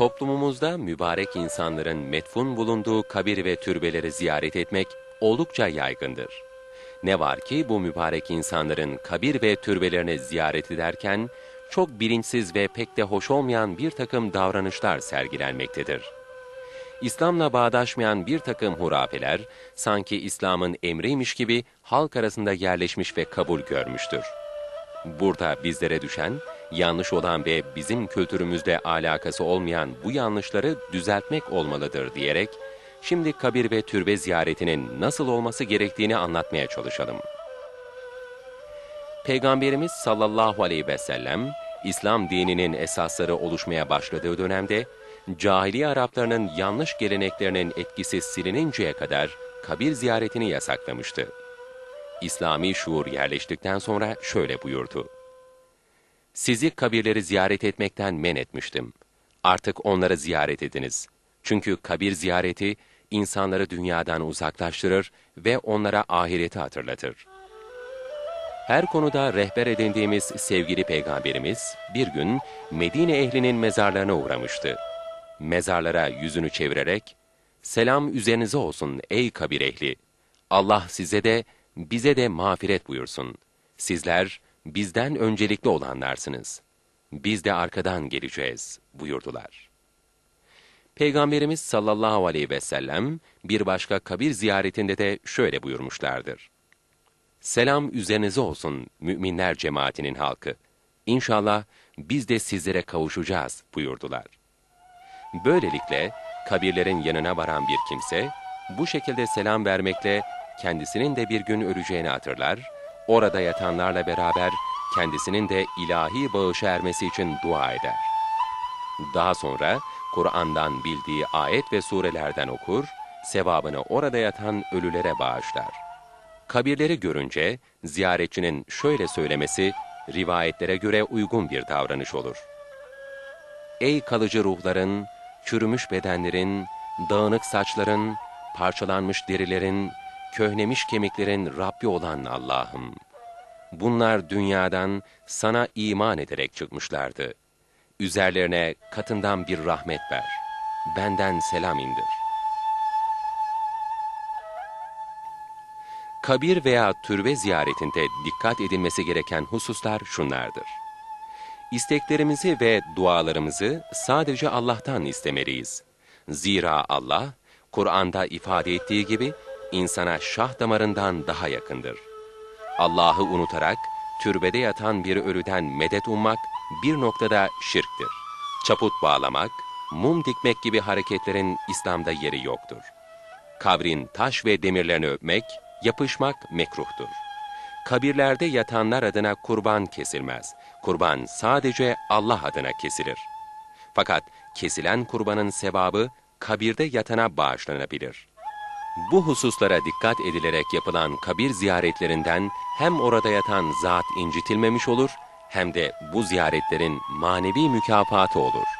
Toplumumuzda mübarek insanların metfun bulunduğu kabir ve türbeleri ziyaret etmek oldukça yaygındır. Ne var ki bu mübarek insanların kabir ve türbelerini ziyaret ederken çok bilinçsiz ve pek de hoş olmayan bir takım davranışlar sergilenmektedir. İslam'la bağdaşmayan bir takım hurafeler sanki İslam'ın emriymiş gibi halk arasında yerleşmiş ve kabul görmüştür. Burada bizlere düşen, yanlış olan ve bizim kültürümüzde alakası olmayan bu yanlışları düzeltmek olmalıdır diyerek, şimdi kabir ve türbe ziyaretinin nasıl olması gerektiğini anlatmaya çalışalım. Peygamberimiz sallallahu aleyhi ve sellem, İslam dininin esasları oluşmaya başladığı dönemde, cahiliye Araplarının yanlış geleneklerinin etkisi silininceye kadar kabir ziyaretini yasaklamıştı. İslami şuur yerleştikten sonra şöyle buyurdu. Sizi kabirleri ziyaret etmekten men etmiştim. Artık onları ziyaret ediniz. Çünkü kabir ziyareti insanları dünyadan uzaklaştırır ve onlara ahireti hatırlatır. Her konuda rehber edindiğimiz sevgili peygamberimiz bir gün Medine ehlinin mezarlarına uğramıştı. Mezarlara yüzünü çevirerek, Selam üzerinize olsun ey kabir ehli. Allah size de bize de mağfiret buyursun. Sizler bizden öncelikli olanlarsınız. Biz de arkadan geleceğiz buyurdular. Peygamberimiz sallallahu aleyhi ve sellem bir başka kabir ziyaretinde de şöyle buyurmuşlardır. Selam üzerinize olsun müminler cemaatinin halkı. İnşallah biz de sizlere kavuşacağız buyurdular. Böylelikle kabirlerin yanına varan bir kimse bu şekilde selam vermekle kendisinin de bir gün öleceğini hatırlar, orada yatanlarla beraber kendisinin de ilahi bağışa ermesi için dua eder. Daha sonra Kur'an'dan bildiği ayet ve surelerden okur, sevabını orada yatan ölülere bağışlar. Kabirleri görünce ziyaretçinin şöyle söylemesi rivayetlere göre uygun bir davranış olur. Ey kalıcı ruhların, çürümüş bedenlerin, dağınık saçların, parçalanmış derilerin, köhnemiş kemiklerin Rabbi olan Allah'ım. Bunlar dünyadan sana iman ederek çıkmışlardı. Üzerlerine katından bir rahmet ver. Benden selam indir. Kabir veya türbe ziyaretinde dikkat edilmesi gereken hususlar şunlardır. İsteklerimizi ve dualarımızı sadece Allah'tan istemeliyiz. Zira Allah, Kur'an'da ifade ettiği gibi insana şah damarından daha yakındır. Allah'ı unutarak türbede yatan bir ölüden medet ummak bir noktada şirktir. Çaput bağlamak, mum dikmek gibi hareketlerin İslam'da yeri yoktur. Kabrin taş ve demirlerini öpmek, yapışmak mekruhtur. Kabirlerde yatanlar adına kurban kesilmez. Kurban sadece Allah adına kesilir. Fakat kesilen kurbanın sevabı kabirde yatana bağışlanabilir. Bu hususlara dikkat edilerek yapılan kabir ziyaretlerinden hem orada yatan zat incitilmemiş olur hem de bu ziyaretlerin manevi mükafatı olur.